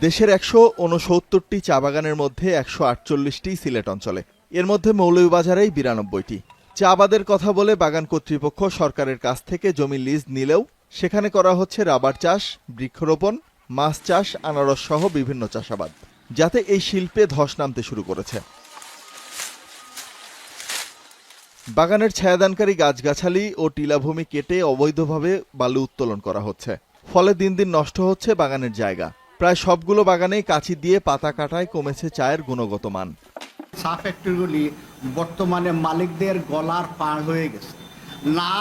দেশের একশো উনসত্তরটি চা বাগানের মধ্যে একশো আটচল্লিশটি সিলেট অঞ্চলে। এর মধ্যে মৌলভীবাজারেই বিরানব্বইটি। চা আবাদের কথা বলে বাগান কর্তৃপক্ষ সরকারের কাছ থেকে জমি লিজ নিলেও সেখানে করা হচ্ছে রাবার চাষ, বৃক্ষরোপণ, মাছ চাষ, আনারস সহ বিভিন্ন চাষাবাদ, যাতে এই শিল্পে ধস নামতে শুরু করেছে। বাগানের ছায়াদানকারী গাছগাছালি ও টিলাভূমি কেটে অবৈধভাবে বালু উত্তোলন করা হচ্ছে। ফলে দিন দিন নষ্ট হচ্ছে বাগানের জায়গা। প্রায় সবগুলো বাগানেই কাঁচি দিয়ে পাতা কাটায় কমেছে চায়ের গুণগত মান। চা ফ্যাক্টরিগুলি বর্তমানে মালিকদের গলার পার হয়ে গেছে। না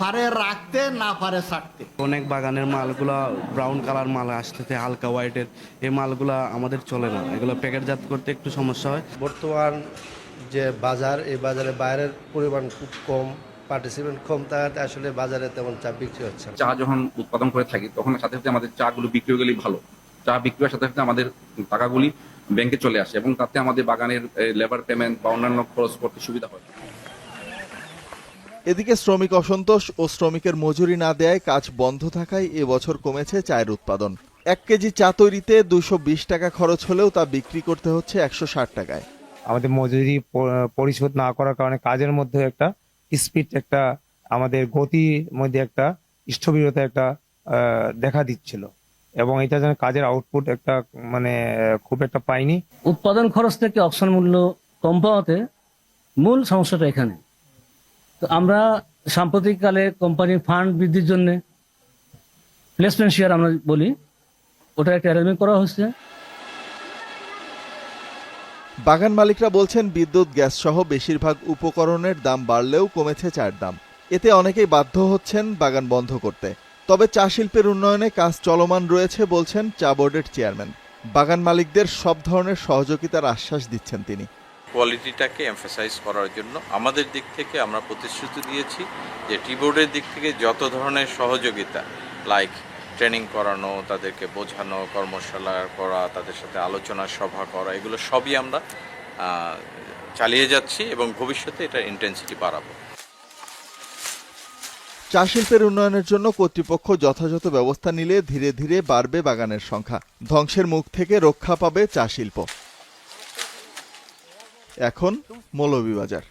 পারে রাখতে না পারে ছাড়তে। অনেক বাগানের মালগুলা ব্রাউন কালার মাল আসতেছে হালকা হোয়াইটের এই মালগুলা আমাদের চলে না। এগুলো প্যাকেটজাত করতে একটু সমস্যা হয়। বর্তমান যে বাজার এই বাজারে বাইরের পরিমাণ খুব কম পার্টিসিপেন্ট কম থাকাতে আসলে বাজারে তেমন চা বিক্রি হচ্ছে চা যখন উৎপাদন করে থাকি তখন সাথে সাথে আমাদের চাগুলো বিক্রি হয়ে গেলেই ভালো। চা বিক্রি হওয়ার সাথে সাথে আমাদের টাকাগুলি ব্যাংকে চলে আসে এবং তাতে আমাদের বাগানের লেবার পেমেন্ট বা অন্যান্য খরচ করতে সুবিধা হয়। এদিকে শ্রমিক অসন্তোষ ও শ্রমিকের মজুরি না দেয়ায় কাজ বন্ধ থাকায় এবছর কমেছে চায়ের উৎপাদন। এক কেজি চা তৈরিতে দুশো বিশ টাকা খরচ হলেও তা বিক্রি করতে হচ্ছে একশো ষাট টাকায়। আমাদের মজুরি পরিশোধ না করার কারণে কাজের মধ্যে একটা স্পিড একটা আমাদের গতির মধ্যে একটা স্থবিরতা একটা আহ, দেখা দিচ্ছিল। এবং এটা যেন কাজের আউটপুট একটা মানে খুব একটা পাইনি। উৎপাদন খরচ থেকে অপশন মূল্য কম পাওয়াতে মূল সমস্যাটা এখানে। তো আমরা সাম্প্রতিককালে কোম্পানির ফান্ড বৃদ্ধির জন্য প্লেসমেন্ট শেয়ার আমরা বলি ওটা একটা অ্যারেঞ্জমেন্ট করা হচ্ছে বাগান মালিকরা বলছেন বিদ্যুৎ গ্যাস সহ বেশিরভাগ উপকরণের দাম বাড়লেও কমেছে চার দাম। এতে অনেকেই বাধ্য হচ্ছেন বাগান বন্ধ করতে। তবে চা শিল্পের উন্নয়নে কাজ চলমান রয়েছে বলছেন চা বোর্ডের চেয়ারম্যান। বাগান মালিকদের সব ধরনের সহযোগিতার আশ্বাস দিচ্ছেন তিনি। কোয়ালিটিটাকে এমফাসাইজ করার জন্য আমাদের দিক থেকে আমরা প্রতিশ্রুতি দিয়েছি যে টি বোর্ডের দিক থেকে যত ধরনের সহযোগিতা লাইক ট্রেনিং করানো, তাদেরকে বোঝানো, কর্মশালা করা, তাদের সাথে আলোচনা সভা করা, এগুলো সবই আমরা চালিয়ে যাচ্ছি এবং ভবিষ্যতে এটার ইন্টেন্সিটি বাড়াবো। চা শিল্পের উন্নয়নের জন্য কর্তৃপক্ষ যথাযথ ব্যবস্থা নিলে ধীরে ধীরে বাড়বে বাগানের সংখ্যা। ধ্বংসের মুখ থেকে রক্ষা পাবে চা শিল্প। এখন মৌলভীবাজার।